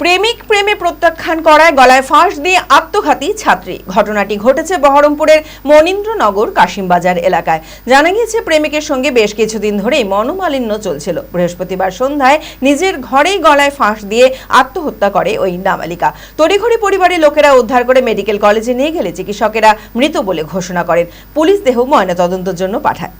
প্রেমিক প্রেমে প্রত্যাখ্যান করায় গলায় ফাঁস দিয়ে আত্মঘাতী ছাত্রী। ঘটনাটি ঘটেছে বহরমপুরের মনীন্দ্রনগর কাশিমবাজার এলাকায়। জানা গিয়েছে, প্রেমিকের সঙ্গে বেশ কিছুদিন ধরেই মনোমালিন্য চলছিল। বৃহস্পতিবার সন্ধ্যায় নিজের ঘরেই গলায় ফাঁস দিয়ে আত্মহত্যা করে ওই নাবালিকা। তড়িঘড়ি পরিবারের লোকেরা উদ্ধার করে মেডিকেল কলেজে নিয়ে গেলে চিকিৎসকেরা মৃত বলে ঘোষণা করেন। পুলিশ দেহ ময়নাতদন্তের জন্য পাঠায়।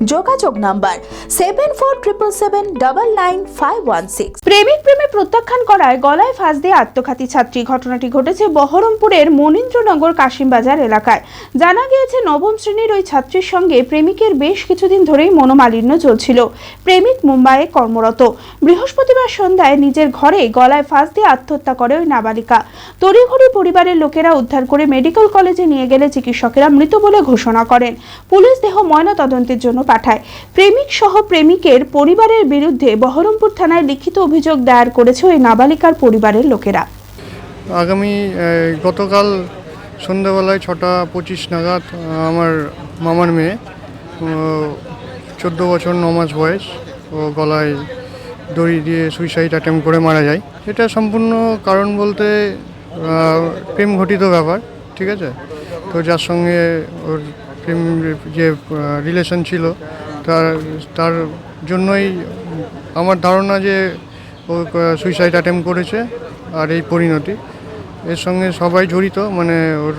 যোগাযোগ number seven four triple seven double nine five one six প্রেমিক প্রেমে প্রত্যাখ্যান করায় গলায় ফাঁস দিয়ে আত্মঘাতী ছাত্রী। ঘটনাটি ঘটেছে বহরমপুরের মনীন্দ্রনগর কাশিমবাজার এলাকায়। জানা গিয়েছে, নবম শ্রেণির ওই ছাত্রীর সঙ্গে প্রেমিকের বেশ কিছুদিন ধরেই মনোমালিন্য চলছিল। প্রেমিক মুম্বাইয়ে কর্মরত। বৃহস্পতিবার সন্ধ্যায় নিজের ঘরে গলায় ফাঁস দিয়ে আত্মহত্যা করে ওই নাবালিকা। তড়িঘড়ি পরিবারের লোকেরা উদ্ধার করে মেডিকেল কলেজে নিয়ে গেলে চিকিৎসকেরা মৃত বলে ঘোষণা করেন। পুলিশ দেহ ময়না তদন্তের জন্য পাঠায়। প্রেমিক সহ প্রেমিকের পরিবারের বিরুদ্ধে বহরমপুর থানায় লিখিত অভিযোগ দায়ের করেছে ওই নাবালিকার পরিবারের লোকেরা। আগামী গতকাল সন্ধ্যাবেলায় ছটা পঁচিশ নাগাদ আমার মামার মেয়ে চোদ্দ বছর ন মাস বয়স, ও গলায় দড়ি দিয়ে সুইসাইড অ্যাটেম্প করে মারা যায়। এটা সম্পূর্ণ কারণ বলতে প্রেম ঘটিত ব্যাপার, ঠিক আছে? তো যার সঙ্গে ওর প্রেম যে রিলেশন ছিল, তার তার জন্যই আমার ধারণা যে ও সুইসাইড অ্যাটেম্প করেছে আর এই পরিণতি। এর সঙ্গে সবাই জড়িত মানে ওর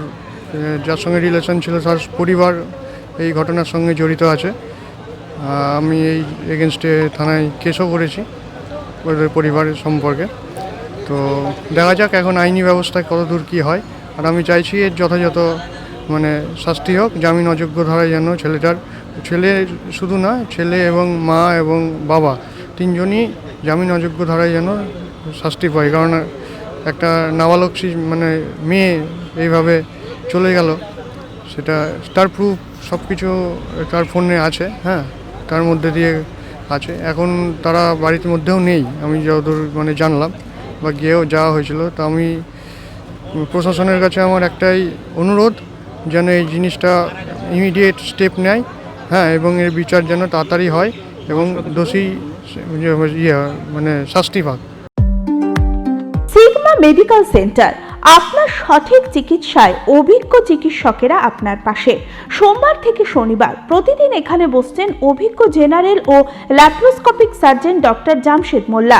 যার সঙ্গে রিলেশন ছিল তার পরিবার এই ঘটনার সঙ্গে জড়িত আছে। আমি এই এগেনস্টে থানায় কেসও করেছি ওদের পরিবারের সম্পর্কে। তো দেখা যাক এখন আইনি ব্যবস্থায় কত দূর কী হয়। আর আমি চাইছি এর যথাযথ মানে শাস্তি হোক, জামিন অযোগ্য ধারায় যেন ছেলেটার, ছেলে শুধু না, ছেলে এবং মা এবং বাবা তিনজনই জামিন অযোগ্য ধারায় যেন শাস্তি পায়। কারণ একটা নাবালক মানে মেয়ে এইভাবে চলে গেল, সেটা তার প্রুফ সব কিছু তার ফোনে আছে হ্যাঁ তার মধ্যে দিয়ে আছে। এখন তারা বাড়ির মধ্যেও নেই, আমি যতদূর মানে জানলাম বা গিয়েও যাওয়া হয়েছিল। তো আমি প্রশাসনের কাছে আমার একটাই অনুরোধ যেন এই জিনিসটা ইমিডিয়েট স্টেপ নেয়। হ্যাঁ এবং এর বিচার যেন তাড়াতাড়ি হয় এবং দোষী ইয়ে মানে শাস্তি পাক। সিগমা মেডিকেল সেন্টার আপনার সঠিক চিকিৎসায় অভিজ্ঞ চিকিৎসকেরা আপনার পাশে। সোমবার থেকে শনিবার প্রতিদিন এখানে বসছেন অভিজ্ঞ জেনারেল ও laparoscopic surgeon doctor Jamshed Molla.